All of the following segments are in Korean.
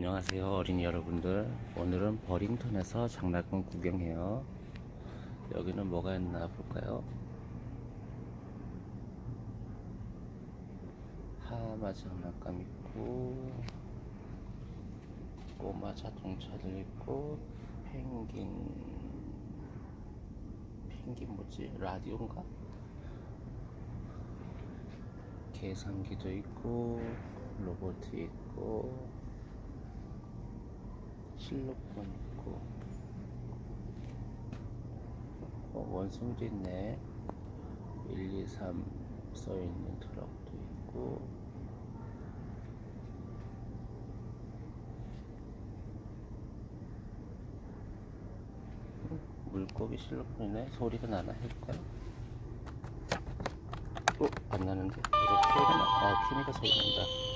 안녕하세요 어린이 여러분들. 오늘은 버링턴에서 장난감 구경해요. 여기는 뭐가 있나 볼까요? 하마 장난감 있고 꼬마 자동차들 있고 펭귄 펭귄 뭐지? 라디오인가? 계산기도 있고 로봇 있고 실로폰 있고 어, 원숭이도 있네 1, 2, 3 써있는 트럭도 있고 음, 물고기 실로폰이네 소리가 나나 해볼까요? 어? 안 나는데? 이거 소리가 나? 아 키미가 소리 난다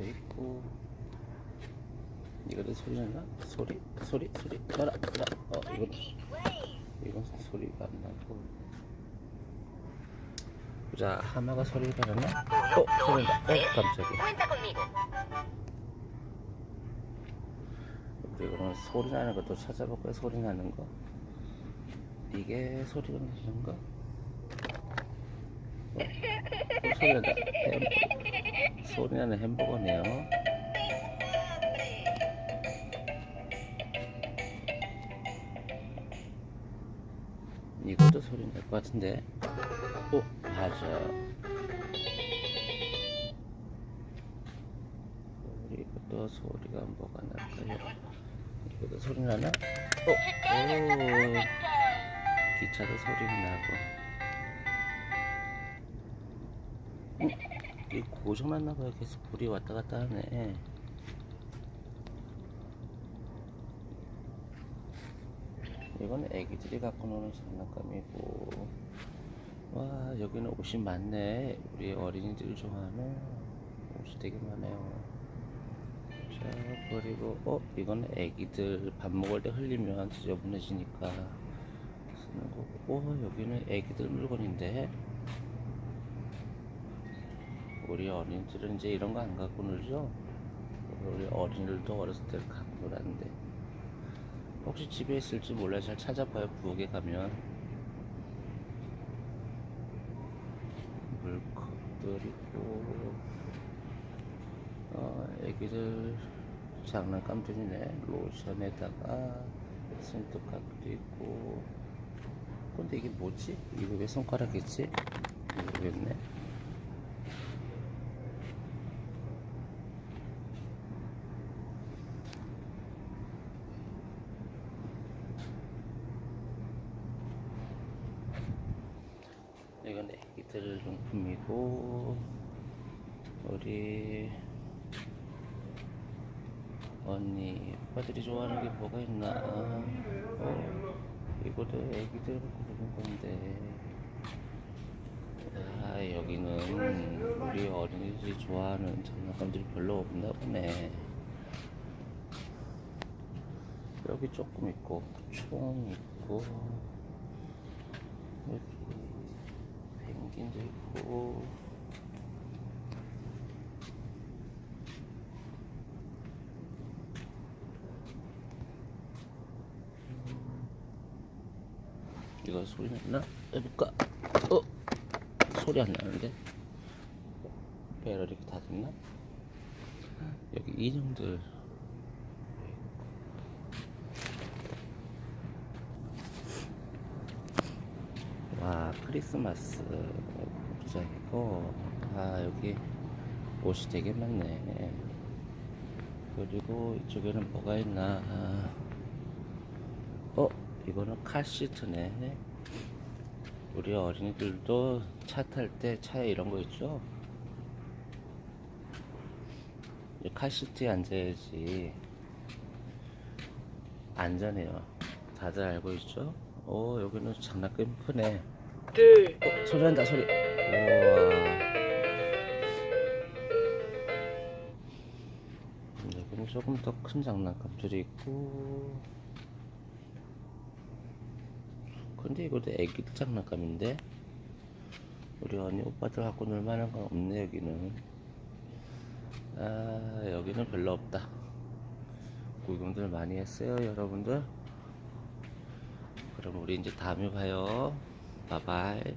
카메라도 있고 이거도 소리 나나? 소리? 소리? 소리? 나라! 나라! 어 이건 이건 소리가 안 나고 보자 하마가 소리가 나나? 어? 소리 난다 어 깜짝이야. 우리 그러면 소리 나는 것도 찾아볼 거야 소리 나는 거 이게 소리가 나는 거? 어, 어, 소리 난다 햄, 소리 나는 햄버거네요 이것도 소리 날 것 같은데 어 맞아 이것도 소리가 뭐가 날까요? 이것도 소리 나나? 어? 오 기차도 소리가 나고 어? 이 고장났나봐요 계속 불이 왔다 갔다 하네. 이건 애기들이 갖고 노는 장난감이고. 와 여기는 옷이 많네. 우리 어린이들이 좋아하는 옷이 되게 많아요. 자 그리고. 어 이건 애기들 밥 먹을 때 흘리면 지저분해지니까 쓰는 거고. 어 여기는 애기들 물건인데 우리 어린이들은 이제 이런 거 안 갖고 놀죠? 우리 어린이들도 어렸을 때 갖고 놀았는데. 혹시 집에 있을지 몰라요. 잘 찾아봐요 부엌에 가면. 물컵들 있고. 어, 애기들 장난감들이네. 로션에다가 손톱깎이도 있고. 근데 이게 뭐지? 이거 왜 손가락이지? 모르겠네 이건 애기들 용품이고 우리 언니 오빠들이 좋아하는 게 뭐가 있나? 어, 이것도 애기들 갖고 보는 건데. 아 여기는 우리 어린이들이 좋아하는 장난감들이 별로 없나 보네. 여기 조금 있고 총 있고 펭귄도 있고 이거 소리 났나? 해볼까? 어? 소리 안 나는데? 배를 이렇게 닫았나? 여기 인형들 와 크리스마스 도장이고 아 여기 옷이 되게 많네. 그리고 이쪽에는 뭐가 있나? 아, 어 이거는 카시트네. 우리 어린이들도 차 탈 때 차에 이런 거 있죠? 이 카시트에 앉아야지. 안전해요. 다들 알고 있죠? 오 여기는 장난감이 크네 둘. 어, 소리 난다 소리. 우와. 여기는 조금 더 큰 장난감들이 있고. 근데 이것도 애기들 장난감인데? 우리 언니 오빠들 갖고 놀 만한 건 없네 여기는. 아 여기는 별로 없다. 구경들 많이 했어요 여러분들. 그럼 우리 이제 다음에 봐요 바이바이